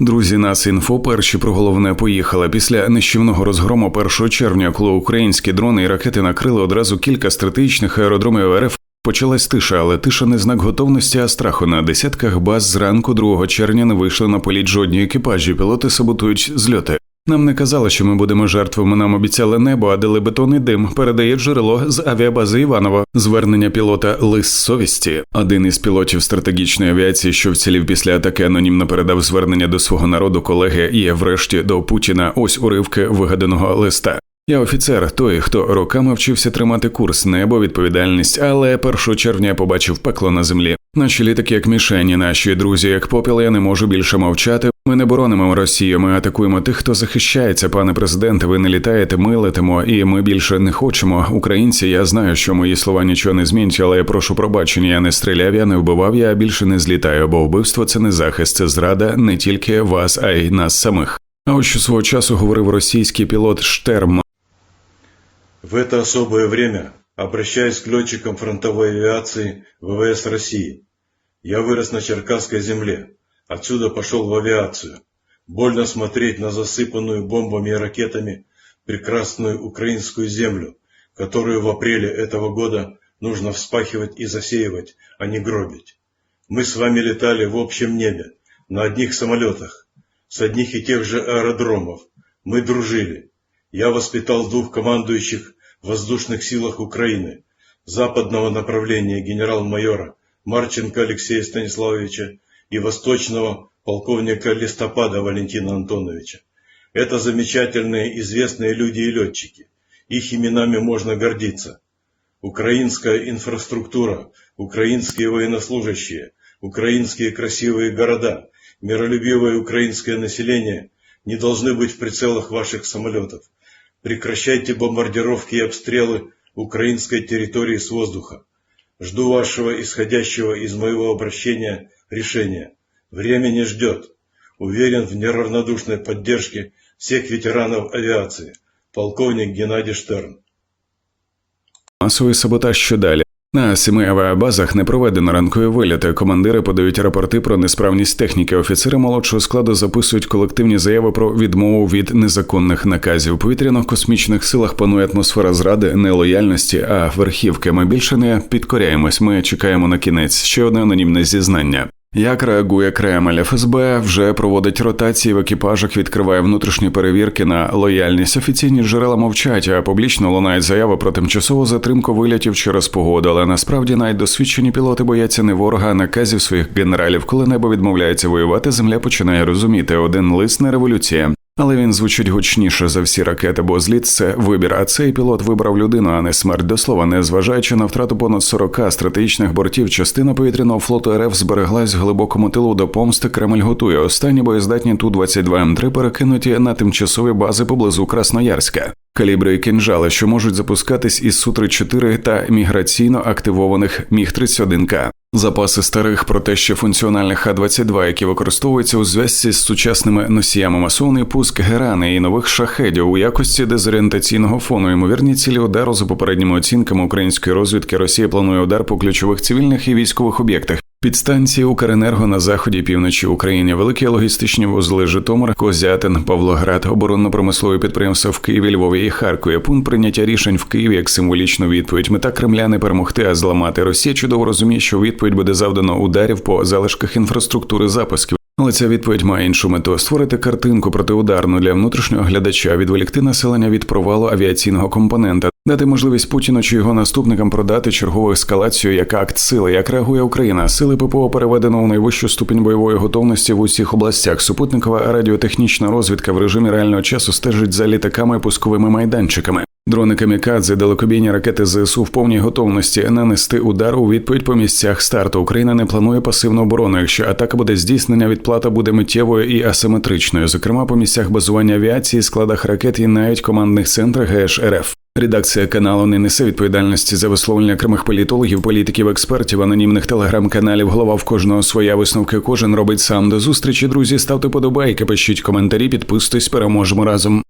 Друзі, нас інфо перші про головне поїхали. Після нищівного розгрому 1 червня, коли українські дрони і ракети накрили одразу кілька стратегічних аеродромів РФ. Почалась тиша, але тиша не знак готовності, а страху. На десятках баз зранку 2 червня не вийшли на політ жодні екіпажі. Пілоти саботують зльоти. Нам не казали, що ми будемо жертвами. Нам обіцяли небо, а дали бетон дим. Передає джерело з авіабази Іваново. Звернення пілота Лис совісті. Один із пілотів стратегічної авіації, що вцілів після атаки, анонімно передав звернення до свого народу колеги і врешті до Путіна. Ось уривки вигаданого листа. Я офіцер, той, хто роками вчився тримати курс, небо, відповідальність, але 1 червня побачив пекло на землі. Наші літаки як мішені, наші друзі, як попіл, я не можу більше мовчати. Ми не боронимо Росію. Ми атакуємо тих, хто захищається, пане президенте. Ви не літаєте, ми летимо, і ми більше не хочемо. Українці, я знаю, що мої слова нічого не змінять, але я прошу пробачення. Я не стріляв, я не вбивав, я більше не злітаю, бо вбивство це не захист, це зрада не тільки вас, а й нас самих. А ось що свого часу говорив російський пілот Штерм. В это особое время обращаюсь к летчикам фронтовой авиации ВВС России. Я вырос на Черкасской земле, отсюда пошел в авиацию. Больно смотреть на засыпанную бомбами и ракетами прекрасную украинскую землю, которую в апреле этого года нужно вспахивать и засеивать, а не гробить. Мы с вами летали в общем небе, на одних самолетах, с одних и тех же аэродромов. Мы дружили. Я воспитал двух командующих в воздушных силах Украины, западного направления генерал-майора Марченко Алексея Станиславовича и восточного полковника Листопада Валентина Антоновича. Это замечательные известные люди и летчики. Их именами можно гордиться. Украинская инфраструктура, украинские военнослужащие, украинские красивые города, миролюбивое украинское население не должны быть в прицелах ваших самолетов. Прекращайте бомбардировки и обстрелы украинской территории с воздуха. Жду вашего исходящего из моего обращения решения. Время не ждет. Уверен в неравнодушной поддержке всех ветеранов авиации. Полковник Геннадий Штерн. Масовий саботаж що далі. На семи авіабазах не проведено ранкові виліти. Командири подають рапорти про несправність техніки. Офіцери молодшого складу записують колективні заяви про відмову від незаконних наказів. У повітряно-космічних силах панує атмосфера зради, нелояльності, а верхівки. Ми більше не підкоряємось. Ми чекаємо на кінець. Ще одне анонімне зізнання. Як реагує Кремль? ФСБ вже проводить ротації в екіпажах, відкриває внутрішні перевірки на лояльність. Офіційні джерела мовчать, а публічно лунають заяви про тимчасову затримку вилітів через погоду. Але насправді навіть досвідчені пілоти бояться не ворога, а наказів своїх генералів. Коли небо відмовляється воювати, земля починає розуміти. Один лист не революція. Але він звучить гучніше за всі ракети, бо зліт це вибір. А цей пілот вибрав людину, а не смерть до слова. Не на втрату понад 40 стратегічних бортів, частина повітряного флоту РФ збереглась в глибокому тилу до помсти. Кремль готує. Останні боєздатні ту 22 М3 перекинуті на тимчасові бази поблизу Красноярська. Калібри і кинжали, що можуть запускатись із су 34 та міграційно активованих міг 31 к Запаси старих, проте ще функціональних Х-22, які використовуються у зв'язці з сучасними носіями масовний пуск герани і нових шахедів у якості дезорієнтаційного фону. Ймовірні цілі удару за попередніми оцінками української розвідки Росія планує удар по ключових цивільних і військових об'єктах. Підстанції Укренерго на заході півночі України, великі логістичні вузли Житомир, Козятин, Павлоград, оборонно-промислові підприємства в Києві, Львові і Харкові. Пункт прийняття рішень в Києві як символічну відповідь. Мета Кремля не перемогти, а зламати. Росія чудово розуміє, що відповідь буде завдано ударів по залишках інфраструктури запусків. Але ця відповідь має іншу мету створити картинку протиударну для внутрішнього глядача, відволікти населення від провалу авіаційного компонента, дати можливість Путіну чи його наступникам продати чергову ескалацію як акт сили, як реагує Україна. Сили ППО переведено у найвищу ступінь бойової готовності в усіх областях. Супутникова радіотехнічна розвідка в режимі реального часу стежить за літаками і пусковими майданчиками. Дрони камікадзе, далекобійні ракети ЗСУ в повній готовності нанести удар у відповідь по місцях старту. Україна не планує пасивну оборону. Якщо атака буде здійснення, відплата буде миттєвою і асиметричною, зокрема по місцях базування авіації, складах ракет і навіть командних центрах ГЕШ РФ. Редакція каналу не несе відповідальності за висловлення окремих політологів, політиків, експертів, анонімних телеграм-каналів. Голова в кожного своя висновки. Кожен робить сам до зустрічі. Друзі, ставте подобайки, пишіть коментарі, підписуйтесь, переможемо разом.